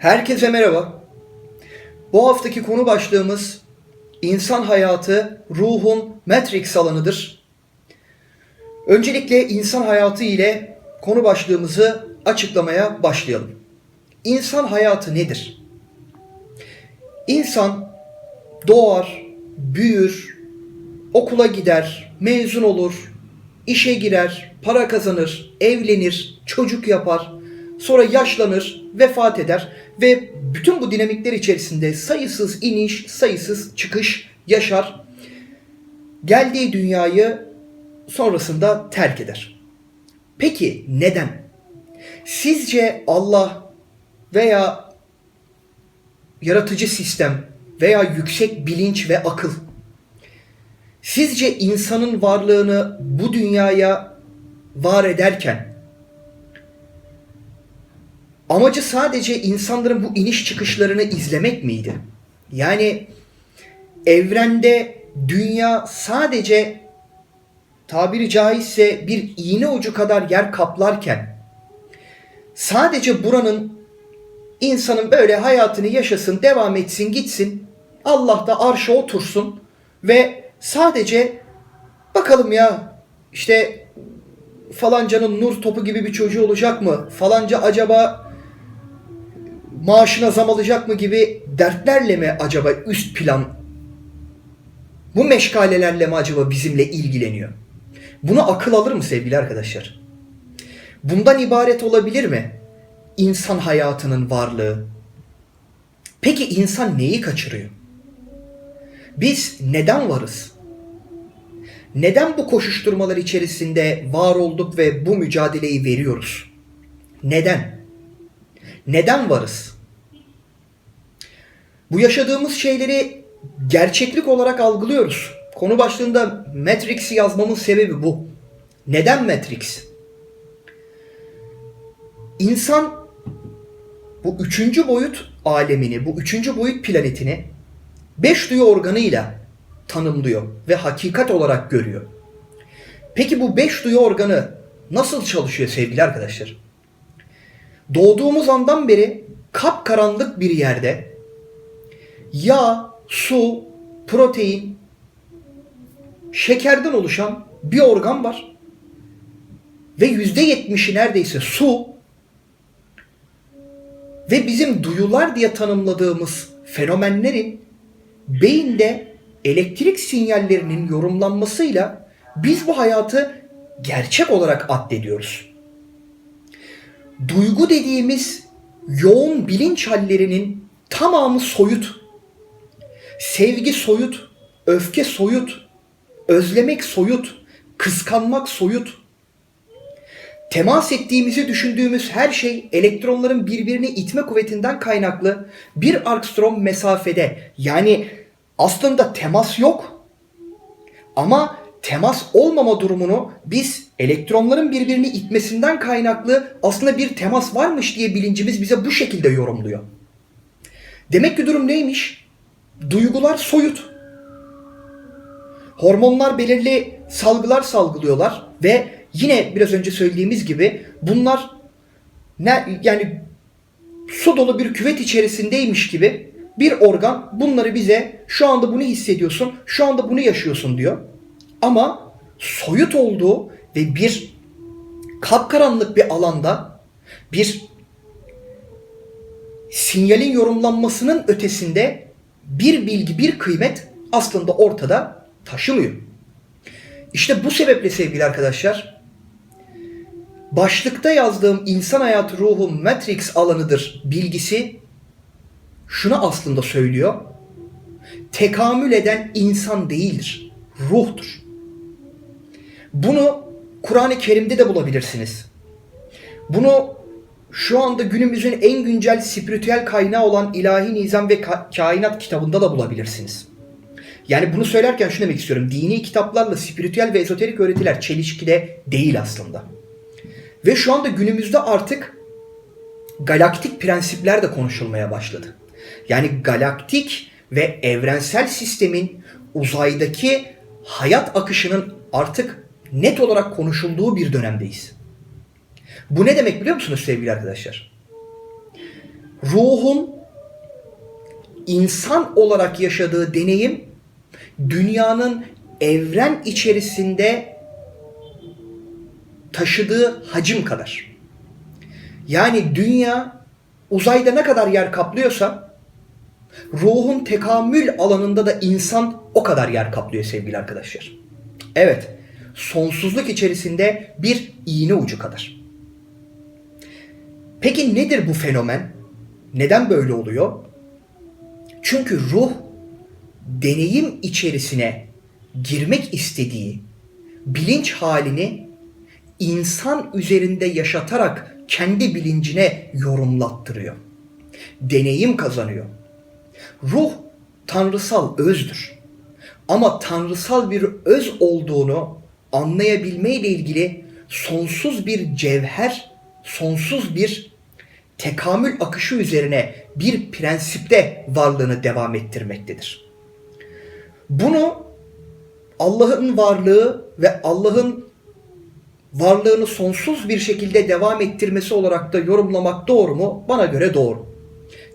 Herkese merhaba. Bu haftaki konu başlığımız insan hayatı ruhun Matrix alanıdır. Öncelikle insan hayatı ile konu başlığımızı açıklamaya başlayalım. İnsan hayatı nedir? İnsan doğar, büyür, okula gider, mezun olur, işe girer, para kazanır, evlenir, çocuk yapar, sonra yaşlanır, vefat eder ve bütün bu dinamikler içerisinde sayısız iniş, sayısız çıkış yaşar. Geldiği dünyayı sonrasında terk eder. Peki neden? Sizce Allah veya yaratıcı sistem veya yüksek bilinç ve akıl sizce insanın varlığını bu dünyaya var ederken amacı sadece insanların bu iniş çıkışlarını izlemek miydi? Yani evrende dünya sadece tabiri caizse bir iğne ucu kadar yer kaplarken sadece buranın insanın böyle hayatını yaşasın, devam etsin, gitsin. Allah da arşa otursun ve sadece bakalım ya işte falancanın nur topu gibi bir çocuğu olacak mı? Falanca acaba maaşına zam alacak mı gibi dertlerle mi acaba üst plan bu meşgalelerle mi acaba bizimle ilgileniyor? Bunu akıl alır mı sevgili arkadaşlar? Bundan ibaret olabilir mi? İnsan hayatının varlığı. Peki insan neyi kaçırıyor? Biz neden varız? Neden bu koşuşturmalar içerisinde var olduk ve bu mücadeleyi veriyoruz? Neden? Neden varız? Bu yaşadığımız şeyleri gerçeklik olarak algılıyoruz. Konu başlığında Matrix'i yazmamın sebebi bu. Neden Matrix? İnsan bu üçüncü boyut alemini, bu üçüncü boyut planetini beş duyu organıyla tanımlıyor ve hakikat olarak görüyor. Peki bu beş duyu organı nasıl çalışıyor sevgili arkadaşlar? Doğduğumuz andan beri kapkaranlık bir yerde yağ, su, protein, şekerden oluşan bir organ var. Ve yüzde yetmişi neredeyse su ve bizim duyular diye tanımladığımız fenomenlerin beyinde elektrik sinyallerinin yorumlanmasıyla biz bu hayatı gerçek olarak addediyoruz. Duygu dediğimiz yoğun bilinç hallerinin tamamı soyut. Sevgi soyut, öfke soyut, özlemek soyut, kıskanmak soyut. Temas ettiğimizi düşündüğümüz her şey elektronların birbirini itme kuvvetinden kaynaklı bir Armstrong mesafede. Yani aslında temas yok. Ama temas olmama durumunu biz elektronların birbirini itmesinden kaynaklı aslında bir temas varmış diye bilincimiz bize bu şekilde yorumluyor. Demek ki durum neymiş? Duygular soyut. Hormonlar belirli salgılar salgılıyorlar ve yine biraz önce söylediğimiz gibi bunlar ne yani su dolu bir küvet içerisindeymiş gibi bir organ bunları bize şu anda bunu hissediyorsun, şu anda bunu yaşıyorsun diyor. Ama soyut olduğu ve bir kapkaranlık bir alanda bir sinyalin yorumlanmasının ötesinde bir bilgi, bir kıymet aslında ortada taşımıyor. İşte bu sebeple sevgili arkadaşlar başlıkta yazdığım insan hayatı ruhu Matrix alanıdır bilgisi şunu aslında söylüyor. Tekamül eden insan değildir, ruhtur. Bunu Kur'an-ı Kerim'de de bulabilirsiniz. Bunu şu anda günümüzün en güncel spiritüel kaynağı olan İlahi Nizam ve Ka- Kainat kitabında da bulabilirsiniz. Yani bunu söylerken şunu demek istiyorum. Dini kitaplarla spiritüel ve ezoterik öğretiler çelişkide değil aslında. Ve şu anda günümüzde artık galaktik prensipler de konuşulmaya başladı. Yani galaktik ve evrensel sistemin uzaydaki hayat akışının artık net olarak konuşulduğu bir dönemdeyiz. Bu ne demek biliyor musunuz sevgili arkadaşlar? ruhun insan olarak yaşadığı deneyim dünyanın evren içerisinde taşıdığı hacim kadar. Yani dünya uzayda ne kadar yer kaplıyorsa ruhun tekamül alanında da insan o kadar yer kaplıyor sevgili arkadaşlar. Evet, sonsuzluk içerisinde bir iğne ucu kadar. Peki nedir bu fenomen? Neden böyle oluyor? Çünkü ruh deneyim içerisine girmek istediği bilinç halini insan üzerinde yaşatarak kendi bilincine yorumlattırıyor. Deneyim kazanıyor. Ruh tanrısal özdür. Ama tanrısal bir öz olduğunu anlayabilme ile ilgili sonsuz bir cevher, sonsuz bir tekamül akışı üzerine bir prensipte varlığını devam ettirmektedir. Bunu Allah'ın varlığı ve Allah'ın varlığını sonsuz bir şekilde devam ettirmesi olarak da yorumlamak doğru mu? Bana göre doğru.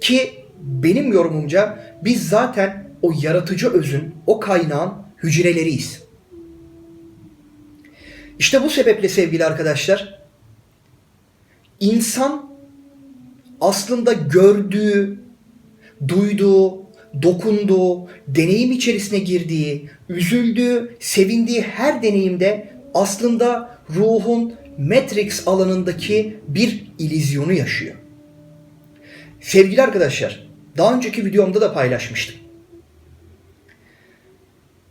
Ki benim yorumumca biz zaten o yaratıcı özün, o kaynağın hücreleriyiz. İşte bu sebeple sevgili arkadaşlar, insan aslında gördüğü, duyduğu, dokunduğu, deneyim içerisine girdiği, üzüldüğü, sevindiği her deneyimde aslında ruhun Matrix alanındaki bir ilizyonu yaşıyor. Sevgili arkadaşlar, daha önceki videomda da paylaşmıştım.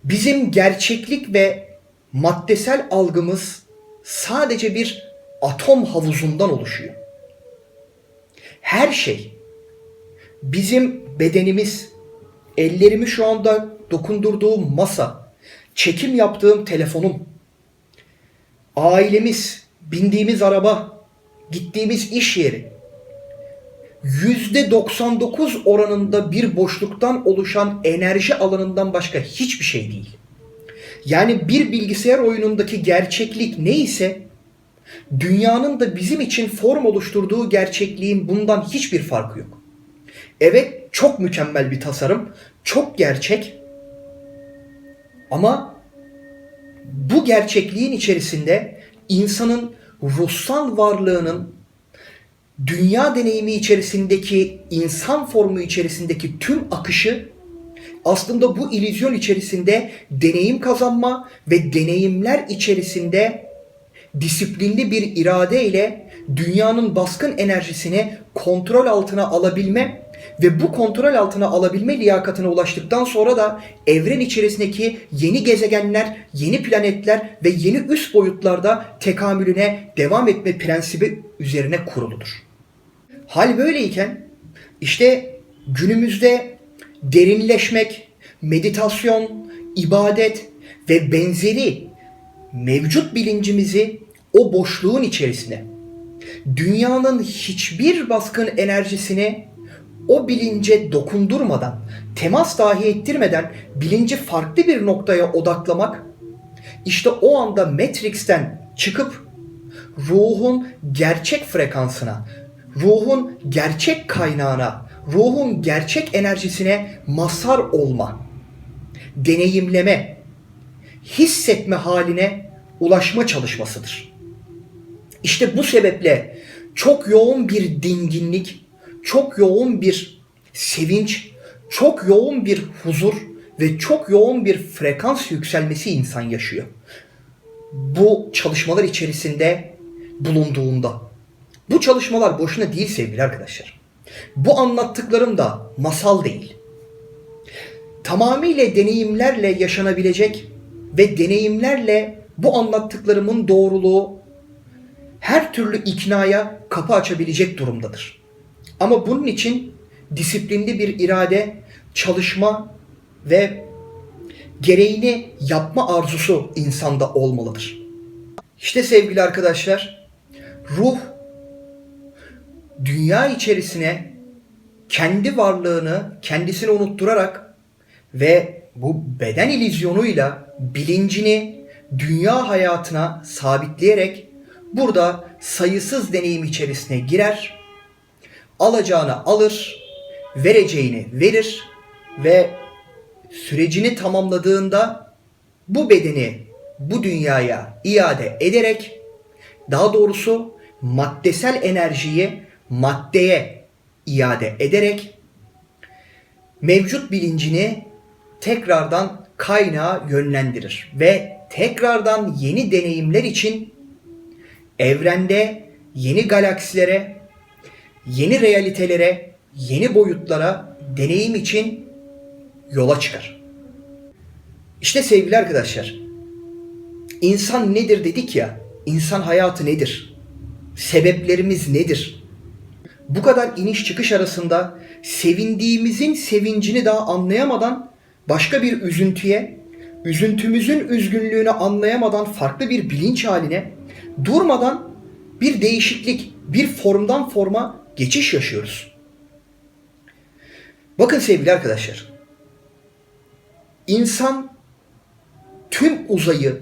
Bizim gerçeklik ve maddesel algımız sadece bir atom havuzundan oluşuyor. Her şey bizim bedenimiz, ellerimi şu anda dokundurduğum masa, çekim yaptığım telefonum, ailemiz, bindiğimiz araba, gittiğimiz iş yeri, %99 oranında bir boşluktan oluşan enerji alanından başka hiçbir şey değil. Yani bir bilgisayar oyunundaki gerçeklik neyse dünyanın da bizim için form oluşturduğu gerçekliğin bundan hiçbir farkı yok. Evet çok mükemmel bir tasarım, çok gerçek ama bu gerçekliğin içerisinde insanın ruhsal varlığının dünya deneyimi içerisindeki insan formu içerisindeki tüm akışı aslında bu illüzyon içerisinde deneyim kazanma ve deneyimler içerisinde disiplinli bir irade ile dünyanın baskın enerjisini kontrol altına alabilme ve bu kontrol altına alabilme liyakatına ulaştıktan sonra da evren içerisindeki yeni gezegenler, yeni planetler ve yeni üst boyutlarda tekamülüne devam etme prensibi üzerine kuruludur. Hal böyleyken işte günümüzde derinleşmek, meditasyon, ibadet ve benzeri mevcut bilincimizi o boşluğun içerisine, dünyanın hiçbir baskın enerjisini o bilince dokundurmadan, temas dahi ettirmeden bilinci farklı bir noktaya odaklamak, işte o anda Matrix'ten çıkıp ruhun gerçek frekansına, ruhun gerçek kaynağına, ruhun gerçek enerjisine mazhar olma, deneyimleme, hissetme haline ulaşma çalışmasıdır. İşte bu sebeple çok yoğun bir dinginlik, çok yoğun bir sevinç, çok yoğun bir huzur ve çok yoğun bir frekans yükselmesi insan yaşıyor. Bu çalışmalar içerisinde bulunduğunda. Bu çalışmalar boşuna değil sevgili arkadaşlar. Bu anlattıklarım da masal değil. Tamamıyla deneyimlerle yaşanabilecek ve deneyimlerle bu anlattıklarımın doğruluğu her türlü iknaya kapı açabilecek durumdadır. Ama bunun için disiplinli bir irade, çalışma ve gereğini yapma arzusu insanda olmalıdır. İşte sevgili arkadaşlar, ruh dünya içerisine kendi varlığını kendisini unutturarak ve bu beden ilizyonuyla bilincini dünya hayatına sabitleyerek burada sayısız deneyim içerisine girer. alacağını alır, vereceğini verir ve sürecini tamamladığında bu bedeni bu dünyaya iade ederek daha doğrusu maddesel enerjiyi maddeye iade ederek mevcut bilincini tekrardan kaynağa yönlendirir ve tekrardan yeni deneyimler için evrende yeni galaksilere, yeni realitelere, yeni boyutlara deneyim için yola çıkar. İşte sevgili arkadaşlar, insan nedir dedik ya, insan hayatı nedir? Sebeplerimiz nedir? Bu kadar iniş çıkış arasında sevindiğimizin sevincini daha anlayamadan başka bir üzüntüye, üzüntümüzün üzgünlüğünü anlayamadan farklı bir bilinç haline, durmadan bir değişiklik, bir formdan forma geçiş yaşıyoruz. Bakın sevgili arkadaşlar, insan tüm uzayı,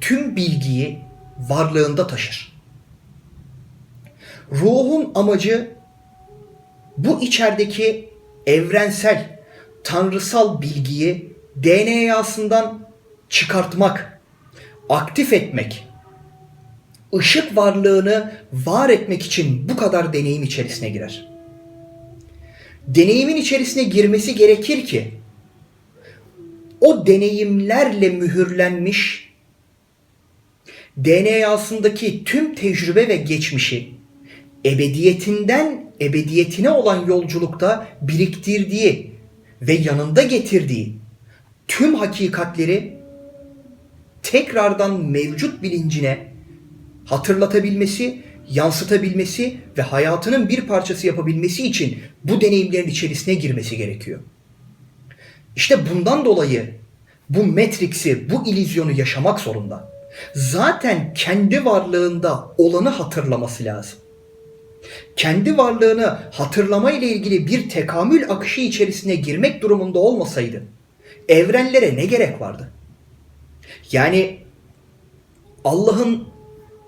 tüm bilgiyi varlığında taşır. Ruhun amacı bu içerideki evrensel, tanrısal bilgiyi DNA'sından çıkartmak, aktif etmek, ışık varlığını var etmek için bu kadar deneyim içerisine girer. Deneyimin içerisine girmesi gerekir ki o deneyimlerle mühürlenmiş DNA'sındaki tüm tecrübe ve geçmişi ebediyetinden ebediyetine olan yolculukta biriktirdiği ve yanında getirdiği tüm hakikatleri tekrardan mevcut bilincine hatırlatabilmesi, yansıtabilmesi ve hayatının bir parçası yapabilmesi için bu deneyimlerin içerisine girmesi gerekiyor. İşte bundan dolayı bu Matrix'i, bu illüzyonu yaşamak zorunda. Zaten kendi varlığında olanı hatırlaması lazım. Kendi varlığını hatırlama ile ilgili bir tekamül akışı içerisine girmek durumunda olmasaydı evrenlere ne gerek vardı? Yani Allah'ın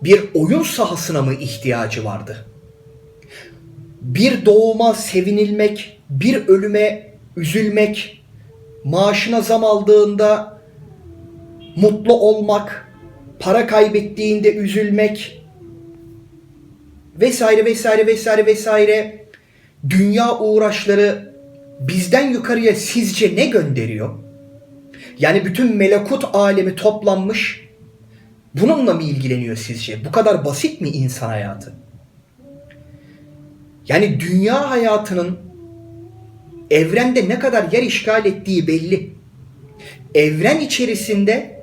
bir oyun sahasına mı ihtiyacı vardı? Bir doğuma sevinilmek, bir ölüme üzülmek, maaşına zam aldığında mutlu olmak, para kaybettiğinde üzülmek vesaire vesaire vesaire vesaire dünya uğraşları bizden yukarıya sizce ne gönderiyor? Yani bütün melekut alemi toplanmış bununla mı ilgileniyor sizce? Bu kadar basit mi insan hayatı? Yani dünya hayatının evrende ne kadar yer işgal ettiği belli. Evren içerisinde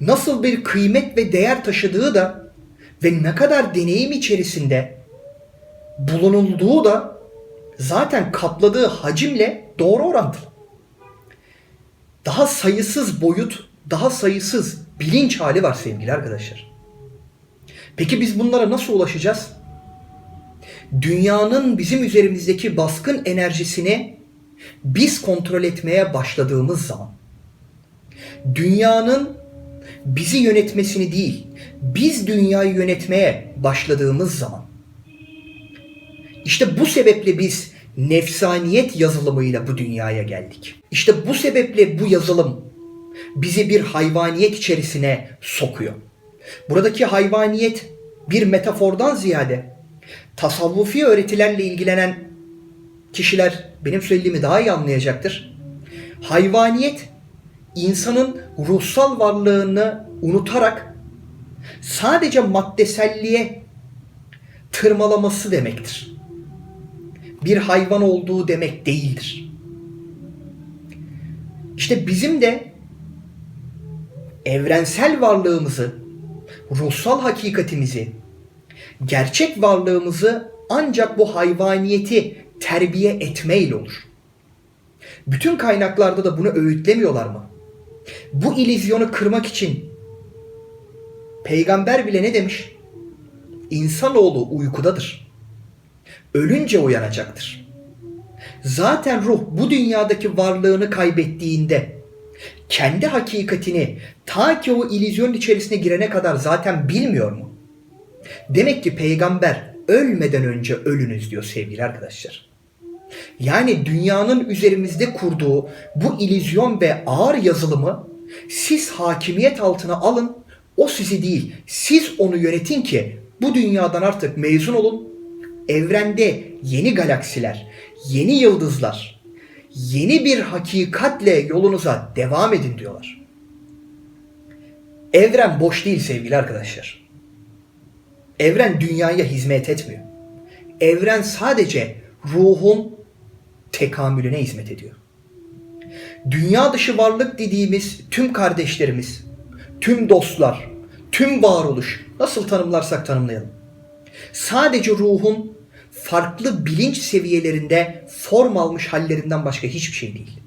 nasıl bir kıymet ve değer taşıdığı da ve ne kadar deneyim içerisinde bulunulduğu da zaten kapladığı hacimle doğru orantılı. Daha sayısız boyut, daha sayısız bilinç hali var sevgili arkadaşlar. Peki biz bunlara nasıl ulaşacağız? Dünyanın bizim üzerimizdeki baskın enerjisini biz kontrol etmeye başladığımız zaman dünyanın bizi yönetmesini değil, biz dünyayı yönetmeye başladığımız zaman işte bu sebeple biz nefsaniyet yazılımıyla bu dünyaya geldik. İşte bu sebeple bu yazılım bizi bir hayvaniyet içerisine sokuyor. Buradaki hayvaniyet bir metafordan ziyade tasavvufi öğretilerle ilgilenen kişiler benim söylediğimi daha iyi anlayacaktır. Hayvaniyet insanın ruhsal varlığını unutarak sadece maddeselliğe tırmalaması demektir. Bir hayvan olduğu demek değildir. İşte bizim de evrensel varlığımızı, ruhsal hakikatimizi, gerçek varlığımızı ancak bu hayvaniyeti terbiye etmeyle olur. Bütün kaynaklarda da bunu öğütlemiyorlar mı? Bu ilizyonu kırmak için peygamber bile ne demiş? İnsanoğlu uykudadır. Ölünce uyanacaktır. Zaten ruh bu dünyadaki varlığını kaybettiğinde kendi hakikatini ta ki o illüzyon içerisine girene kadar zaten bilmiyor mu? Demek ki peygamber ölmeden önce ölünüz diyor sevgili arkadaşlar. Yani dünyanın üzerimizde kurduğu bu ilizyon ve ağır yazılımı siz hakimiyet altına alın. O sizi değil, siz onu yönetin ki bu dünyadan artık mezun olun. Evrende yeni galaksiler, yeni yıldızlar, yeni bir hakikatle yolunuza devam edin diyorlar. Evren boş değil sevgili arkadaşlar. Evren dünyaya hizmet etmiyor. Evren sadece ruhun tekamülüne hizmet ediyor. Dünya dışı varlık dediğimiz tüm kardeşlerimiz, tüm dostlar, tüm varoluş nasıl tanımlarsak tanımlayalım. Sadece ruhun farklı bilinç seviyelerinde form almış hallerinden başka hiçbir şey değil.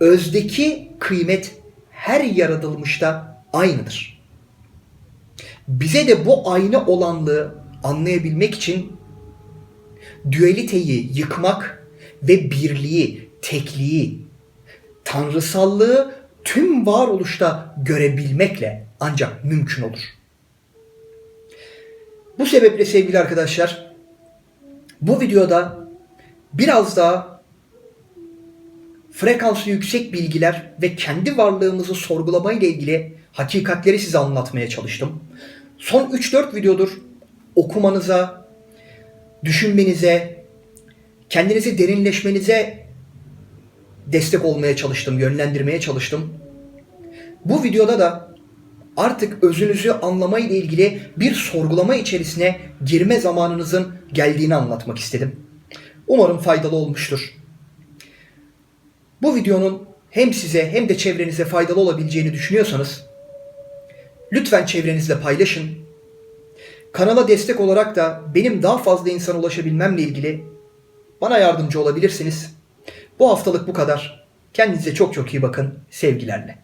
Özdeki kıymet her yaratılmışta aynıdır. Bize de bu aynı olanlığı anlayabilmek için dualiteyi yıkmak ve birliği, tekliği, tanrısallığı tüm varoluşta görebilmekle ancak mümkün olur. Bu sebeple sevgili arkadaşlar, bu videoda biraz daha frekansı yüksek bilgiler ve kendi varlığımızı sorgulamayla ilgili hakikatleri size anlatmaya çalıştım. Son 3-4 videodur okumanıza, düşünmenize, kendinizi derinleşmenize destek olmaya çalıştım, yönlendirmeye çalıştım. Bu videoda da artık özünüzü anlamayla ilgili bir sorgulama içerisine girme zamanınızın geldiğini anlatmak istedim. Umarım faydalı olmuştur. Bu videonun hem size hem de çevrenize faydalı olabileceğini düşünüyorsanız lütfen çevrenizle paylaşın. Kanala destek olarak da benim daha fazla insana ulaşabilmemle ilgili bana yardımcı olabilirsiniz. Bu haftalık bu kadar. Kendinize çok çok iyi bakın. Sevgilerle.